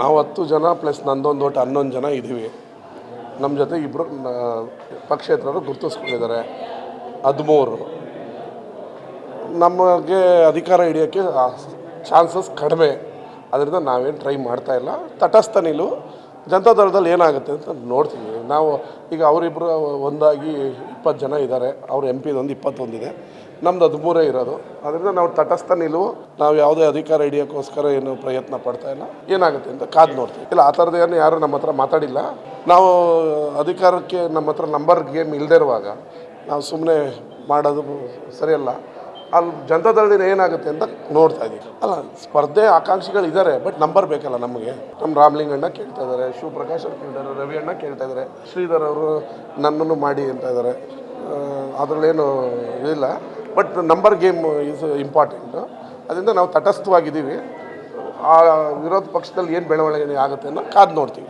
ನಾವು ಹತ್ತು ಜನ ಪ್ಲಸ್ ನಂದೊಂದು ಒಟ್ಟು ಹನ್ನೊಂದು ಜನ ಇದ್ದೀವಿ. ನಮ್ಮ ಜೊತೆ ಇಬ್ಬರು ಪಕ್ಷೇತರರು ಗುರುತಿಸ್ಕೊಂಡಿದ್ದಾರೆ. ಹದಿಮೂರು. ನಮಗೆ ಅಧಿಕಾರ ಹಿಡಿಯೋಕ್ಕೆ ಚಾನ್ಸಸ್ ಕಡಿಮೆ. ಅದರಿಂದ ನಾವೇನು ಟ್ರೈ ಮಾಡ್ತಾಯಿಲ್ಲ ತಟಸ್ಥ ಜನತಾದಳದಲ್ಲಿ ಏನಾಗುತ್ತೆ ಅಂತ ನೋಡ್ತೀವಿ. ನಾವು ಈಗ ಅವರಿಬ್ಬರು ಒಂದಾಗಿ ಇಪ್ಪತ್ತು ಜನ ಇದ್ದಾರೆ. ಅವ್ರ ಎಂ ಪಿದೊಂದು ಇಪ್ಪತ್ತೊಂದಿದೆ. ನಮ್ದು ಹದಿಮೂರೇ ಇರೋದು. ಅದರಿಂದ ನಾವು ತಟಸ್ಥ ನಿಲುವು, ನಾವು ಯಾವುದೇ ಅಧಿಕಾರ ಹಿಡಿಯೋಕ್ಕೋಸ್ಕರ ಏನು ಪ್ರಯತ್ನ ಪಡ್ತಾ ಇಲ್ಲ. ಏನಾಗುತ್ತೆ ಅಂತ ಕಾದು ನೋಡ್ತೀವಿ. ಇಲ್ಲ, ಆ ಥರದ್ದು ಏನು ಯಾರು ನಮ್ಮ ಹತ್ರ ಮಾತಾಡಿಲ್ಲ. ನಾವು ಅಧಿಕಾರಕ್ಕೆ ನಮ್ಮ ಹತ್ರ ನಂಬರ್ ಗೇಮ್ ಇಲ್ಲದೇ ಇರುವಾಗ ನಾವು ಸುಮ್ಮನೆ ಮಾಡೋದು ಸರಿಯಲ್ಲ. ಅಲ್ಲಿ ಜನತಾದಳದಿಂದ ಏನಾಗುತ್ತೆ ಅಂತ ನೋಡ್ತಾ ಇದ್ದೀವಿ. ಅಲ್ಲ, ಸ್ಪರ್ಧೆ ಆಕಾಂಕ್ಷಿಗಳು ಇದ್ದಾರೆ ಬಟ್ ನಂಬರ್ ಬೇಕಲ್ಲ ನಮಗೆ. ನಮ್ಮ ರಾಮಲಿಂಗಣ್ಣ ಕೇಳ್ತಾ ಇದ್ದಾರೆ ಶಿವಪ್ರಕಾಶ್ ಅವ್ರು ಕೇಳ್ತಾರೆ ರವಿ ಅಣ್ಣ ಕೇಳ್ತಾ ಇದ್ದಾರೆ ಶ್ರೀಧರ್ ಅವರು ನನ್ನನ್ನು ಮಾಡಿ ಅಂತ ಇದ್ದಾರೆ ಅದರಲ್ಲೇನು ಇಲ್ಲ but number game is important ಅದರಿಂದ ನಾವು ತಟಸ್ಥವಾಗಿದ್ದೀವಿ. ಆ, ವಿರೋಧ ಪಕ್ಷದಲ್ಲಿ ಏನು ಬೆಳವಣಿಗೆ ಆಗುತ್ತೆ ಅನ್ನೋ ಕಾದು ನೋಡ್ತೀವಿ.